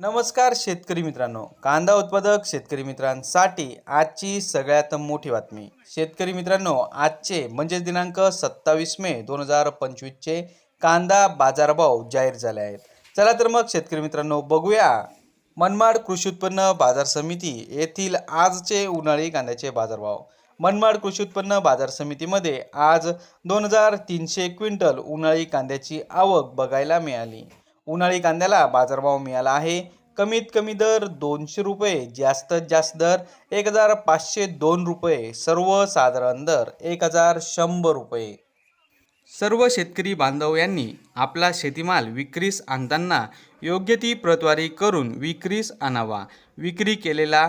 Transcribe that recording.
नमस्कार शेतकरी मित्रांनो. कांदा उत्पादक शेतकरी मित्रांसाठी आजची सगळ्यात मोठी बातमी. शेतकरी मित्रांनो आजचे म्हणजेच दिनांक सत्तावीस मे दोन हजार पंचवीसचे कांदा बाजारभाव जाहीर झाले आहेत. चला तर मग शेतकरी मित्रांनो बघूया. मनमाड कृषी उत्पन्न बाजार समिती येथील आजचे उन्हाळी कांद्याचे बाजारभाव. मनमाड कृषी उत्पन्न बाजार समितीमध्ये आज दोन हजार तीनशे क्विंटल उन्हाळी कांद्याची आवक बघायला मिळाली. उन्हाळी कांद्याला बाजारभाव मिळाला आहे. कमीत कमी दर दोनशे रुपये जास्तीत जास्त दर एक हजार पाचशे दोन रुपये सर्वसाधारण दर एक हजार शंभर रुपये. सर्व शेतकरी बांधव यांनी आपला शेतीमाल विक्रीस आणताना योग्य ती प्रतवारी करून विक्रीस आणावा. विक्री केलेला